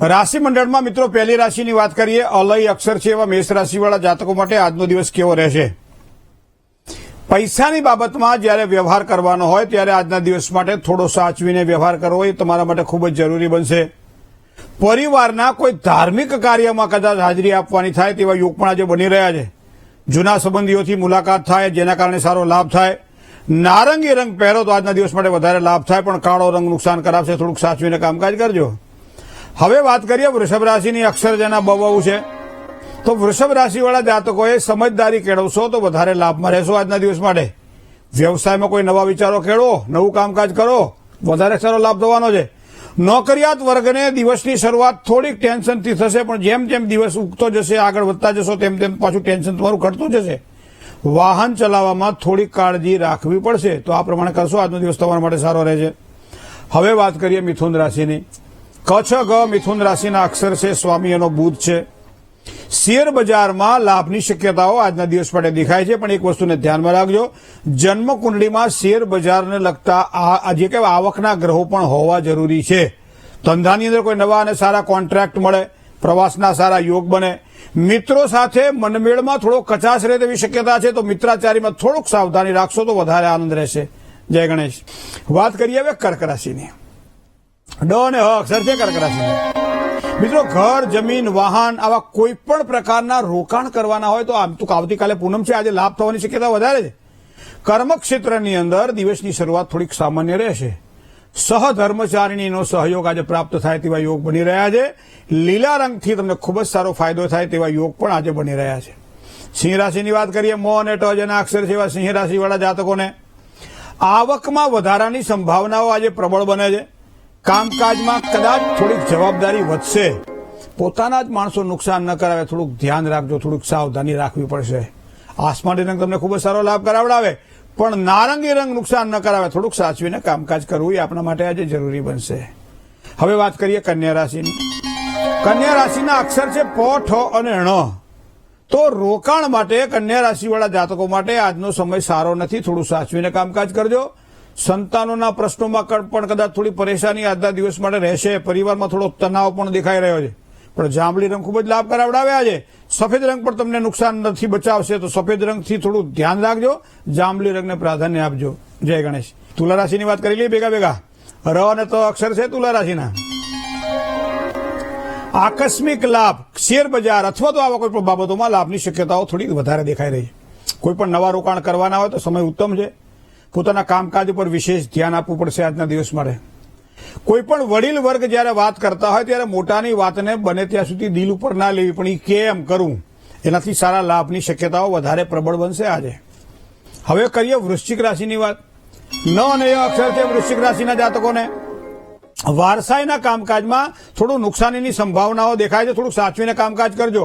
રાશિ મંડળમાં મિત્રો, પહેલી રાશિની વાત કરીએ, અલય, અક્ષર છે એવા મેષ રાશિવાળા જાતકો માટે આજનો દિવસ કેવો રહેશે? પૈસાની બાબતમાં જ્યારે વ્યવહાર કરવાનો હોય, ત્યારે આજના દિવસ માટે થોડો સાચવીને વ્યવહાર કરવો એ તમારા માટે ખૂબ જ જરૂરી બનશે. પરિવારના કોઈ ધાર્મિક કાર્યમાં કદાચ હાજરી આપવાની થાય તેવા યોગ પણ આજે બની રહ્યા છે. જૂના સંબંધીઓથી મુલાકાત થાય, જેના કારણે સારો લાભ થાય. નારંગી રંગ પહેરો તો આજના દિવસ માટે વધારે લાભ થાય, પણ કાળો રંગ નુકસાન કરાવશે, થોડુંક સાચવીને કામકાજ કરજો. હવે વાત કરીએ વૃષભ રાશિની અક્ષર જેના બવાવું છે. તો વૃષભ રાશિવાળા જાતકોએ સમજદારી કેળવશો તો વધારે લાભમાં રહેશો આજના દિવસ માટે. વ્યવસાયમાં કોઈ નવા વિચારો કેળવો નવું કામકાજ કરો, વધારે સારો લાભ થવાનો છે. નોકરિયાત વર્ગને દિવસની શરૂઆત થોડીક ટેન્શનથી થશે, પણ જેમ જેમ દિવસ ઉગતો જશે, આગળ વધતા જશો, તેમ તેમ પાછું ટેન્શન તમારું ઘટતું જશે. વાહન ચલાવવામાં થોડીક કાળજી રાખવી પડશે, તો આ પ્રમાણે કરશો, આજનો દિવસ તમારા માટે સારો રહેશે હવે વાત કરીએ મિથુન રાશિની. કચ્છ ગ મિથુન રાશિના અક્ષર છે સ્વામી એનો બુધ છે. શેર બજારમાં લાભની શક્યતાઓ આજના દિવસ માટે દેખાય છે, પણ એક વસ્તુને ધ્યાનમાં રાખજો. જન્મ કુંડળીમાં શેર બજારને લગતા જે કહેવાય આવકના ગ્રહો પણ હોવા જરૂરી છે. ધંધાની અંદર કોઈ નવા અને સારા કોન્ટ્રાક્ટ મળે, પ્રવાસના સારા યોગ બને. મિત્રો સાથે મનમેળમાં થોડો કચાશ રહે તેવી શક્યતા છે, તો મિત્રાચારીમાં થોડુંક સાવધાની રાખશો તો વધારે આનંદ રહેશે. જય ગણેશ. વાત કરીએ હવે કર્ક રાશિની. ડ અને હ અક્ષર છે. કર્ક મિત્રો, ઘર, જમીન, વાહન આવા કોઈ પણ પ્રકારના રોકાણ કરવાના હોય તો આમ તો આવતીકાલે પૂનમ છે. આજે લાભ થવાની શક્યતા વધારે છે. કર્મ ક્ષેત્રની અંદર દિવસની શરૂઆત થોડીક સામાન્ય રહેશે. સહધર્મચારિણીનો સહયોગ આજે પ્રાપ્ત થાય તેવા યોગ બની રહ્યા છે. લીલા રંગથી તમને ખૂબ જ સારો ફાયદો થાય તેવા યોગ પણ આજે બની રહ્યા છે. સિંહ રાશિની વાત કરીએ મો અને ટ જેના અક્ષર છે એવા સિંહ રાશિવાળા જાતકોને. આવકમાં વધારાની સંભાવનાઓ આજે પ્રબળ બને છે. કામકાજમાં કદાચ થોડીક જવાબદારી વધશે. પોતાના જ માણસો નુકસાન ન કરાવે, થોડુંક ધ્યાન રાખજો, થોડુંક સાવધાની રાખવી પડશે. આસમાની રંગ તમને ખૂબ જ સારો લાભ કરાવડાવે. પણ નારંગી રંગ નુકસાન ન કરાવે, થોડુંક સાચવીને કામકાજ કરવું એ આપણા માટે આજે જરૂરી બનશે. હવે વાત કરીએ કન્યા રાશિની. કન્યા રાશિના અક્ષર છે પ, ઠ અને ણ. તો રોકાણ માટે કન્યા રાશિવાળા જાતકો માટે આજનો સમય સારો નથી, થોડું સાચવીને કામકાજ કરજો. સંતાનોના પ્રશ્નોમાં પણ કદાચ થોડી પરેશાની આજના દિવસ માટે રહેશે. પરિવારમાં થોડો તણાવ પણ દેખાઈ રહ્યો છે. પણ જાંબલી રંગ ખૂબ જ લાભ કરાવડાવ્યા છે. સફેદ રંગ પણ તમને નુકસાન નથી બચાવશે તો સફેદ રંગથી થોડું ધ્યાન રાખજો. જાંબલી રંગને પ્રાધાન્ય આપજો. જય ગણેશ. તુલા રાશિની વાત કરી લઈએ ભેગા ભેગા. ર અને તો અક્ષર છે તુલા રાશિના આકસ્મિક લાભ શેર બજાર અથવા તો આવા કોઈ પણ બાબતોમાં લાભની શક્યતાઓ થોડી વધારે દેખાઈ રહી છે. કોઈ પણ નવા રોકાણ કરવાના હોય તો સમય ઉત્તમ છે. પોતાના કામકાજ ઉપર વિશેષ ધ્યાન આપવું પડશે આજના દિવસ માટે. કોઈ પણ વડીલ વર્ગ જ્યારે વાત કરતા હોય ત્યારે મોટાની વાતને બને ત્યાં સુધી દિલ ઉપર ના લેવી, પણ એ કેમ કરવું એનાથી સારા લાભની શક્યતાઓ વધારે પ્રબળ બનશે આજે. હવે કરીએ વૃશ્ચિક રાશિની વાત. ન અને અક્ષર છે વૃશ્ચિક રાશિના જાતકોને. વારસાઈના કામકાજમાં થોડું નુકસાનીની સંભાવનાઓ દેખાય છે થોડુંક સાચવીને કામકાજ કરજો.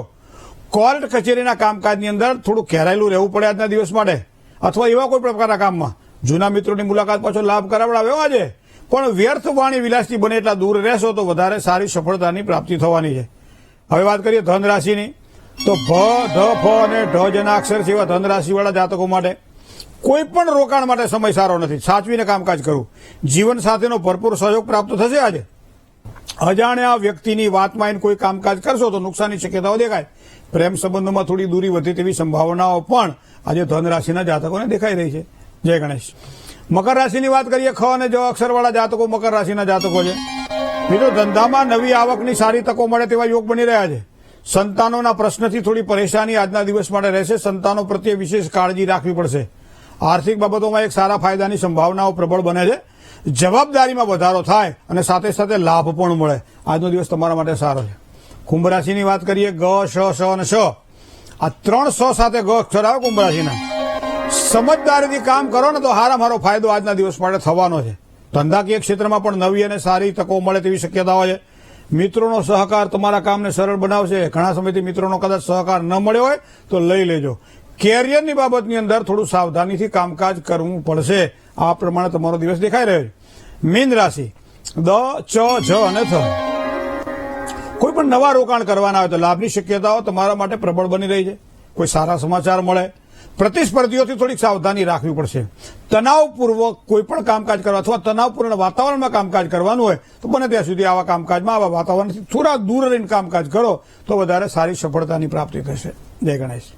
કોર્ટ કચેરીના કામકાજની અંદર થોડું ઘેરાયેલું રહેવું પડે આજના દિવસ માટે. અથવા એવા કોઈ પ્રકારના કામમાં. જૂના મિત્રોની મુલાકાત પાછો લાભ કરાવડાવ્યો આજે. પણ વ્યર્થ વાણી વિલાસથી બને એટલા દૂર રહેશો તો વધારે સારી સફળતાની પ્રાપ્તિ થવાની છે. હવે વાત કરીએ ધન રાશિની તો ભ ધ ફ અને ઢ જેના અક્ષર એવા ધન રાશિવાળા જાતકો માટે કોઈ પણ રોકાણ માટે સમય સારો નથી. સાચવીને કામકાજ કરવું. જીવન સાથેનો ભરપૂર સહયોગ પ્રાપ્ત થશે આજે. અજાણ્યા વ્યક્તિની વાતમાં એને કોઈ કામકાજ કરશો તો નુકસાનની શક્યતાઓ દેખાય. પ્રેમ સંબંધોમાં થોડી દૂરી વધે તેવી સંભાવનાઓ પણ આજે ધન રાશિના જાતકોને દેખાઈ રહી છે. જય ગણેશ. મકર રાશિની વાત કરીએ, ખ અને જ અક્ષરવાળા જાતકો મકર રાશિના જાતકો છે. મિત્રો, ધંધામાં નવી આવકની સારી તકો મળે તેવા યોગ બની રહ્યા છે. સંતાનોના પ્રશ્નથી થોડી પરેશાની આજના દિવસ માટે રહેશે. સંતાનો પ્રત્યે વિશેષ કાળજી રાખવી પડશે. આર્થિક બાબતોમાં એક સારા ફાયદાની સંભાવનાઓ પ્રબળ બને છે. જવાબદારીમાં વધારો થાય અને સાથે સાથે લાભ પણ મળે. આજનો દિવસ તમારા માટે સારો છે. કુંભ રાશિની વાત કરીએ, ગ, શ શ અને શ. આ ત્રણ સ સાથે ગ અક્ષર આવે કુંભ રાશિના. સમજદારીથી કામ કરો ને તો હારા મારો ફાયદો આજના દિવસ માટે થવાનો છે. ધંધાકીય ક્ષેત્રમાં પણ નવી અને સારી તકો મળે તેવી શક્યતાઓ છે. મિત્રોનો સહકાર તમારા કામને સરળ બનાવશે. ઘણા સમયથી મિત્રોનો કદાચ સહકાર ન મળ્યો હોય તો લઈ લેજો. કેરિયરની બાબતની અંદર થોડું સાવધાનીથી કામકાજ કરવું પડશે. આ પ્રમાણે તમારો દિવસ દેખાઈ રહ્યો છે. મીન રાશિ. દ, ચ, જ અને થ. કોઈ પણ નવા રોકાણ કરવાના હોય તો લાભની શક્યતાઓ તમારા માટે પ્રબળ બની રહી છે. કોઈ સારા સમાચાર મળે. પ્રતિસ્પર્ધીઓથી થોડીક સાવધાની રાખવી પડશે. તણાવપૂર્વક કોઈ પણ કામકાજ કરવા અથવા તણાવપૂર્ણ વાતાવરણમાં કામકાજ કરવાનું હોય, તો બને ત્યાં સુધી આવા કામકાજમાં, આવા વાતાવરણથી થોડા દૂર રહીને કામકાજ કરો, તો વધારે સારી સફળતાની પ્રાપ્તિ થશે. જય ગણેશ.